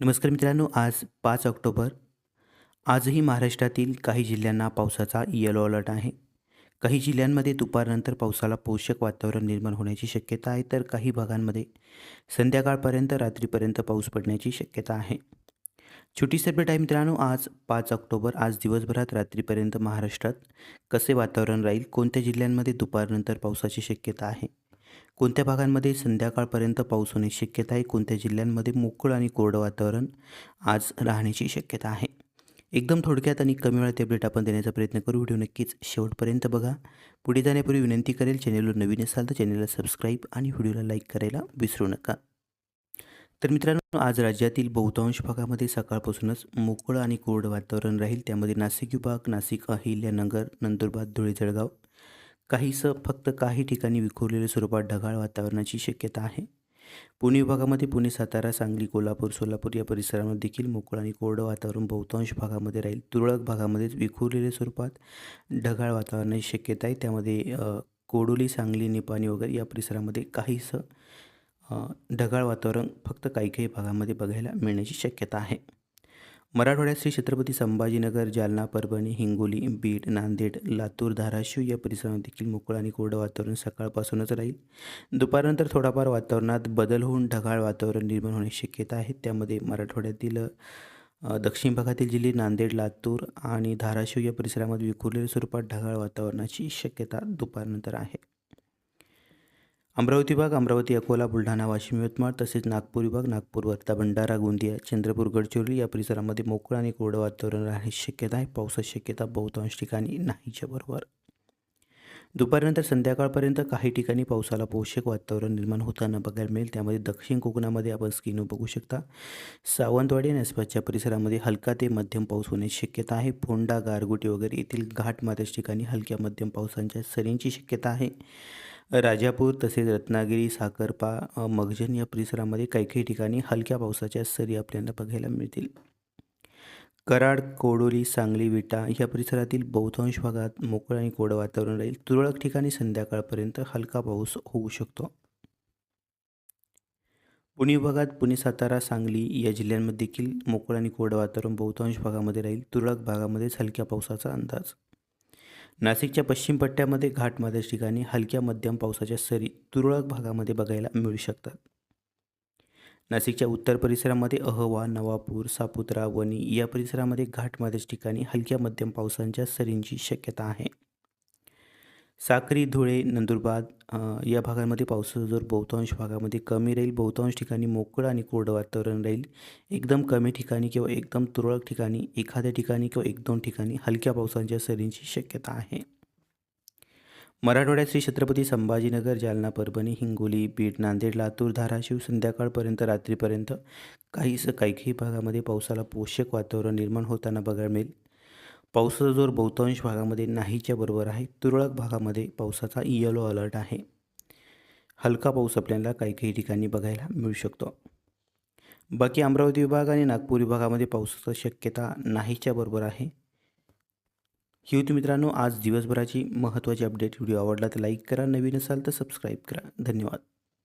नमस्कार मित्रांनो आज पाच ऑक्टोबर. आजही महाराष्ट्रातील काही जिल्ह्यांना पावसाचा येलो अलर्ट आहे. काही जिल्ह्यांमध्ये दुपारनंतर पावसाला पोषक वातावरण निर्माण होण्याची शक्यता आहे तर काही भागांमध्ये संध्याकाळपर्यंत रात्रीपर्यंत पाऊस पडण्याची शक्यता आहे. छोटी सेपरेट आहे मित्रांनो आज पाच ऑक्टोबर आज दिवसभरात रात्रीपर्यंत महाराष्ट्रात कसे वातावरण राहील कोणत्या जिल्ह्यांमध्ये दुपारनंतर पावसाची शक्यता आहे? कोणत्या भागांमध्ये संध्याकाळपर्यंत पाऊस होण्याची शक्यता आहे? कोणत्या जिल्ह्यांमध्ये मोकळं आणि कोरडं वातावरण आज राहण्याची शक्यता आहे? एकदम थोडक्यात आणि कमी वेळात अपडेट आपण देण्याचा प्रयत्न करू. व्हिडिओ नक्कीच शेवटपर्यंत बघा. पुढे जाण्यापूर्वी विनंती करेल चॅनेलवर नवीन असाल तर चॅनेलला सबस्क्राईब आणि व्हिडिओला लाईक करायला विसरू नका. तर मित्रांनो आज राज्यातील बहुतांश भागामध्ये सकाळपासूनच मोकळं आणि कोरडं वातावरण राहील. त्यामध्ये नाशिक विभाग नाशिक अहिल्यानगर नंदुरबार धुळे जळगाव काहीसं फक्त काही ठिकाणी विखुरलेल्या स्वरूपात ढगाळ वातावरणाची शक्यता आहे. पुणे विभागामध्ये पुणे सातारा सांगली कोल्हापूर सोलापूर या परिसरामध्ये देखील मोकळं आणि कोरडं वातावरण बहुतांश भागामध्ये राहील. तुरळक भागामध्येच विखुरलेल्या स्वरूपात ढगाळ वातावरणाची शक्यता आहे. त्यामध्ये कोडोली सांगली निपाणी वगैरे या परिसरामध्ये काहीसं ढगाळ वातावरण फक्त काही काही भागामध्ये बघायला मिळण्याची शक्यता आहे. मराठवाड्यात श्री छत्रपती संभाजीनगर जालना परभणी हिंगोली बीड नांदेड लातूर धाराशिव या परिसरात देखील मोकळं आणि कोरडं वातावरण सकाळपासूनच राहील. दुपारनंतर थोडाफार वातावरणात बदल होऊन ढगाळ वातावरण निर्माण होण्याची शक्यता आहे. त्यामध्ये मराठवाड्यातील दक्षिण भागातील जिल्हे नांदेड लातूर आणि धाराशिव या परिसरामध्ये विखुरलेल्या स्वरूपात ढगाळ वातावरणाची शक्यता दुपारनंतर आहे. अमरावती विभाग अमरावती अकोला बुलढाणा वाशिम यवतमाळ तसेच नागपूर विभाग नागपूर वर्धा भंडारा गोंदिया चंद्रपूर गडचिरोली या परिसरामध्ये मोकळं आणि कोरडं वातावरण राहण्याची शक्यता आहे. पावसाची शक्यता बहुतांश ठिकाणी नाहीच्या बरोबर. दुपारनंतर संध्याकाळपर्यंत काही ठिकाणी पावसाला पोषक वातावरण निर्माण होताना बघायला मिळेल. त्यामध्ये दक्षिण कोकणामध्ये आपण स्क्रीनवर बघू शकता. सावंतवाडी आणि आसपासच्या परिसरामध्ये हलका ते मध्यम पाऊस होण्याची शक्यता आहे. फोंडा गारगोटी वगैरे येथील घाटमाथ्याच्या ठिकाणी हलक्या मध्यम पावसांच्या सरींची शक्यता आहे. राजापूर तसेच रत्नागिरी साखरपा मगजन या परिसरामध्ये काही काही ठिकाणी हलक्या पावसाच्या सरी आपल्याला बघायला मिळतील. कराड कोडोली सांगली विटा या परिसरातील बहुतांश भागात मोकळं आणि कोरडं वातावरण राहील. तुरळक ठिकाणी संध्याकाळपर्यंत हलका पाऊस होऊ शकतो. पुणे विभागात पुणे सातारा सांगली या जिल्ह्यांमध्ये देखील मोकळं आणि कोरडं वातावरण बहुतांश भागामध्ये राहील. तुरळक भागामध्येच हलक्या पावसाचा अंदाज. नाशिकच्या पश्चिम पट्ट्यामध्ये घाटमाथ्याच्या ठिकाणी हलक्या मध्यम पावसाच्या सरी तुरळक भागामध्ये बघायला मिळू शकतात. नाशिकच्या उत्तर परिसरामध्ये अहवा नवापूर सापुत्रा वणी या परिसरामध्ये घाटमाथ्याच्या ठिकाणी हलक्या मध्यम पावसांच्या सरींची शक्यता आहे. साक्री धुळे नंदुरबार या भागांमध्ये पावसाचा जोर बहुतांश भागामध्ये कमी राहील. बहुतांश ठिकाणी मोकळं आणि कोरडं वातावरण राहील. एकदम कमी ठिकाणी किंवा एकदम तुरळक ठिकाणी एखाद्या ठिकाणी किंवा एक दोन ठिकाणी हलक्या पावसांच्या सरींची शक्यता आहे. मराठवाड्यात श्री छत्रपती संभाजीनगर जालना परभणी हिंगोली बीड नांदेड लातूर धाराशिव संध्याकाळपर्यंत रात्रीपर्यंत काहीसं काही काही भागामध्ये पावसाला पोषक वातावरण निर्माण होताना बघायला मिळेल. पावसाचा जोर बहुतांश भागामध्ये नाहीच्या बरोबर आहे. तुरळक भागामध्ये पावसाचा येलो अलर्ट आहे. हलका पाऊस आपल्याला काही काही ठिकाणी बघायला मिळू शकतो. बाकी अमरावती विभाग आणि नागपूर विभागामध्ये पावसाची शक्यता नाहीच्या बरोबर आहे. ही होती मित्रांनो आज दिवसभराची महत्त्वाची अपडेट व्हिडिओ आवडला तर लाईक करा नवीन असाल तर सबस्क्राईब करा. धन्यवाद.